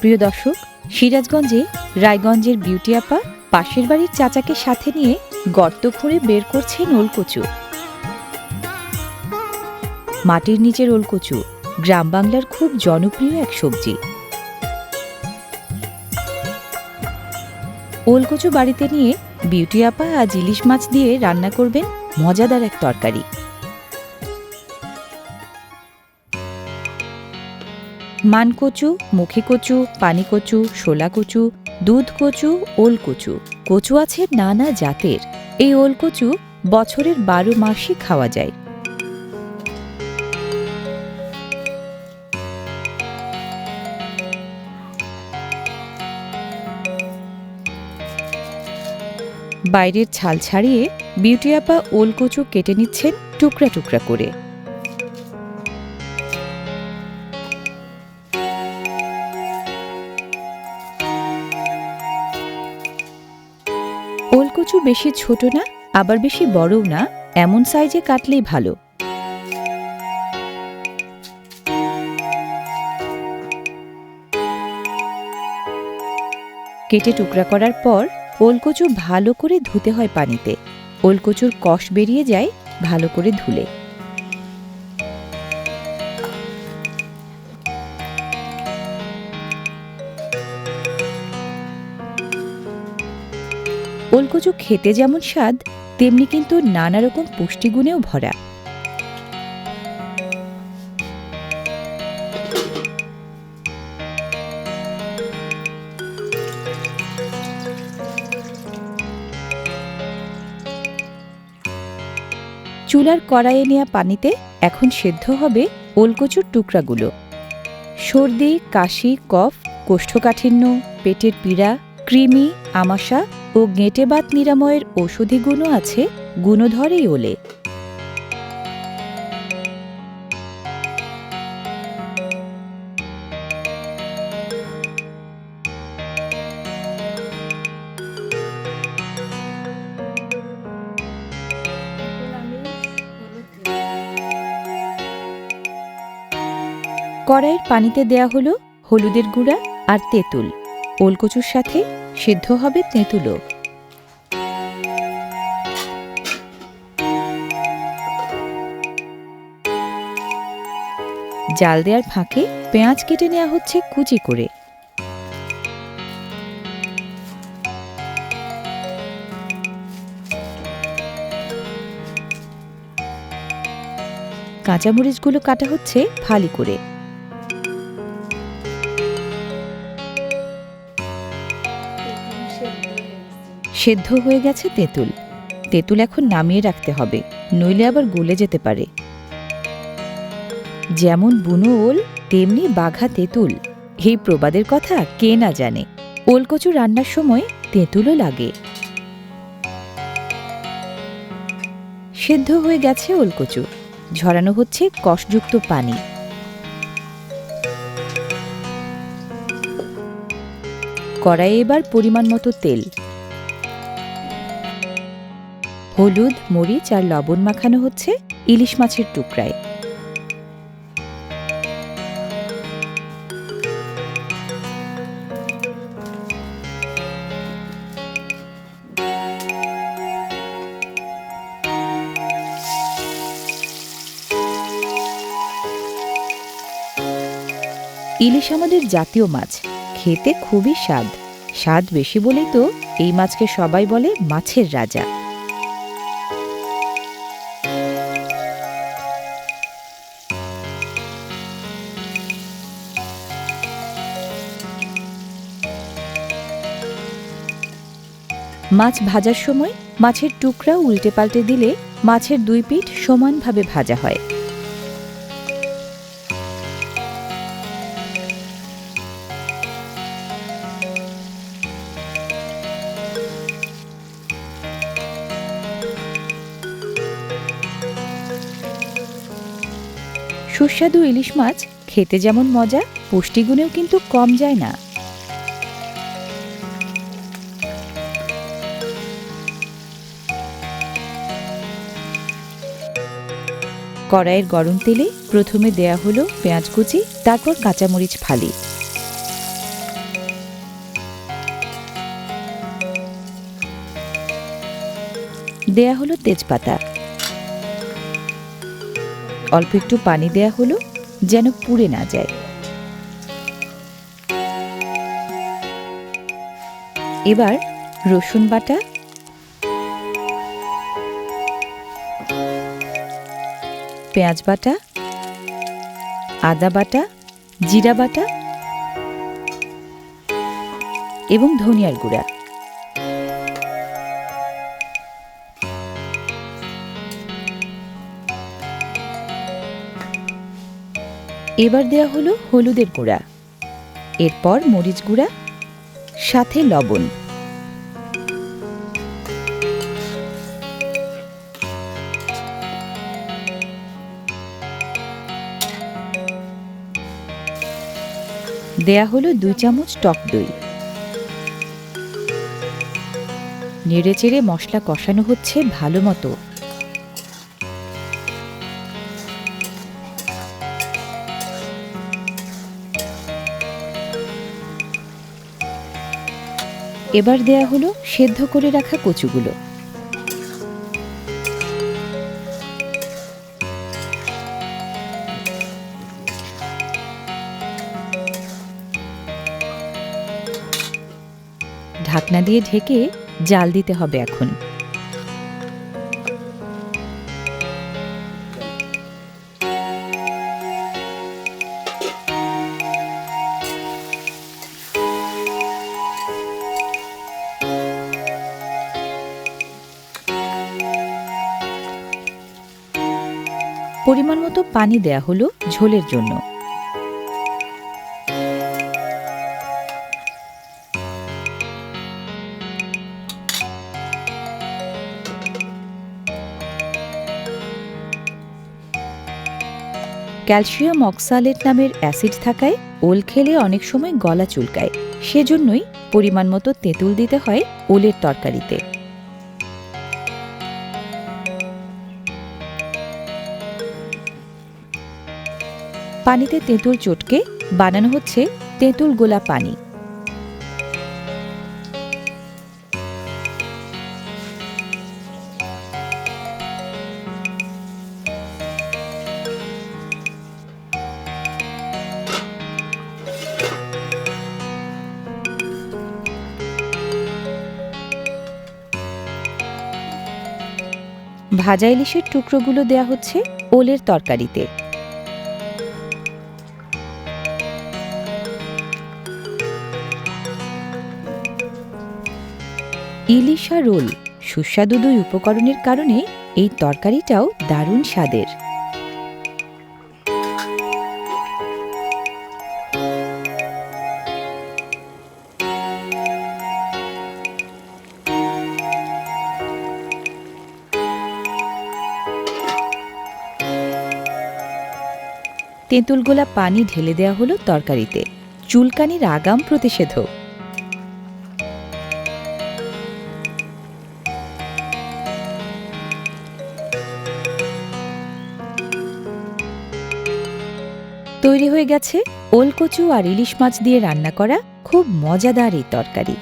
প্রিয় দর্শক, সিরাজগঞ্জে রায়গঞ্জের বিউটি আপা পাশের বাড়ির চাচাকে সাথে নিয়ে গর্ত খুঁড়ে বের করছেন ওলকচু মাটির নিচের ওলকচু গ্রাম বাংলার খুব জনপ্রিয় এক সবজি। ওলকচু বাড়িতে নিয়ে বিউটি আপা আজ ইলিশ মাছ দিয়ে রান্না করবেন মজাদার এক তরকারি। মানকচু মুখী কচু পানি কচু শোলা কচু দুধ কচু ওল কচু কচু আছে নানা জাতের। এই ওল কচু বছরের বারো মাসই খাওয়া যায়। বাইরের ছাল ছাড়িয়ে বিউটি আপা ওল কচু কেটে নিচ্ছেন টুকরা টুকরা করে। বেশি ছোট না, আবার বেশি বড়ও না, এমন সাইজে কাটলেই ভালো। কেটে টুকরা করার পর ওলকচু ভালো করে ধুতে হয় পানিতে। ওলকচুর কষ বেরিয়ে যায় ভালো করে ধুলে। ওলকচু খেতে যেমন স্বাদ, তেমনি কিন্তু নানা রকম পুষ্টিগুণেও ভরা। চুলার কড়াইয়ে নেওয়া পানিতে এখন সেদ্ধ হবে ওলকচুর টুকরাগুলো। সর্দি, কাশি, কফ, কোষ্ঠকাঠিন্য, পেটের পীড়া, কৃমি, আমাশা ও গেঁটে বাত নিরাময়ের ঔষধি গুণও আছে গুণধর এই ওলে। কড়াইয়ের পানিতে দেয়া হলো হলুদের গুঁড়া আর তেঁতুল। ওলকচুর সাথে সিদ্ধ হবে তেঁতুলো জাল দেওয়ার ফাঁকে পেঁয়াজ কেটে নেওয়া হচ্ছে কুচি করে। কাঁচামরিচগুলো কাটা হচ্ছে ফালি করে। সেদ্ধ হয়ে গেছে তেঁতুল। তেঁতুল এখন নামিয়ে রাখতে হবে, নইলে আবার গলে যেতে পারে। যেমন বুনো ওল, তেমনি বাঘা তেঁতুল। এই প্রবাদের কথা কে না জানে। ওলকচু রান্নার সময় তেঁতুলও লাগে। সেদ্ধ হয়ে গেছে ওলকচু। ঝরানো হচ্ছে কষযুক্ত পানি। কড়াইয়ে এবার পরিমাণ মতো তেল। হলুদ, মরিচ আর লবণ মাখানো হচ্ছে ইলিশ মাছের টুকরায়। ইলিশ আমাদের জাতীয় মাছ, খেতে খুবই স্বাদ। স্বাদ বেশি বলেই তো এই মাছকে সবাই বলে মাছের রাজা। মাছ ভাজার সময় মাছের টুকরা উল্টে পাল্টে দিলে মাছের দুই পিঠ সমানভাবে ভাজা হয়। সুস্বাদু ইলিশ মাছ খেতে যেমন মজা, পুষ্টিগুণেও কিন্তু কম যায় না। কড়াইয়ের গরম তেলে প্রথমে দেয়া হলো পেঁয়াজ কুচি, তারপর কাঁচামরিচ ফালি। দেয়া হলো তেজপাতা। অল্প একটু পানি দেয়া হলো যেন পুড়ে না যায়। এবার রসুন বাটা পেঁয়াজ বাটা, আদা বাটা, জিরা বাটা এবং ধনিয়ার গুঁড়া। এবার দেয়া হলো হলুদের গুঁড়া। এরপর মরিচ গুঁড়া, সাথে লবণ। দেয়া হলো দুই চামচ টক দই। নেড়ে চেড়ে মশলা কষানো হচ্ছে ভালো মতো। এবার দেয়া হলো সেদ্ধ করে রাখা কচুগুলো। ঢাকনা দিয়ে ঢেকে জাল দিতে হবে এখন। পরিমাণ মতো পানি দেয়া হলো ঝোলের জন্য। ক্যালসিয়াম অক্সালেট নামের অ্যাসিড থাকায় ওল খেলে অনেক সময় গলা চুলকায়। সেজন্যই পরিমাণ মতো তেঁতুল দিতে হয় ওলের তরকারিতে। পানিতে তেঁতুল চটকে বানানো হচ্ছে তেঁতুল গোলা পানি। ভাজা ইলিশের টুকরোগুলো দেয়া হচ্ছে ওলের তরকারিতে। ইলিশা রোল সুস্বাদু দুই উপকরণের কারণে এই তরকারিটাও দারুণ স্বাদের। তেঁতুল গোলা পানি ঢেলে দেওয়া হলো তরকারিতে। চুলকানির আগাম প্রতিষেধক তৈরি হয়ে গেছে ওলকচু আর ইলিশ মাছ দিয়ে রান্না করা খুব মজাদার এই তরকারি।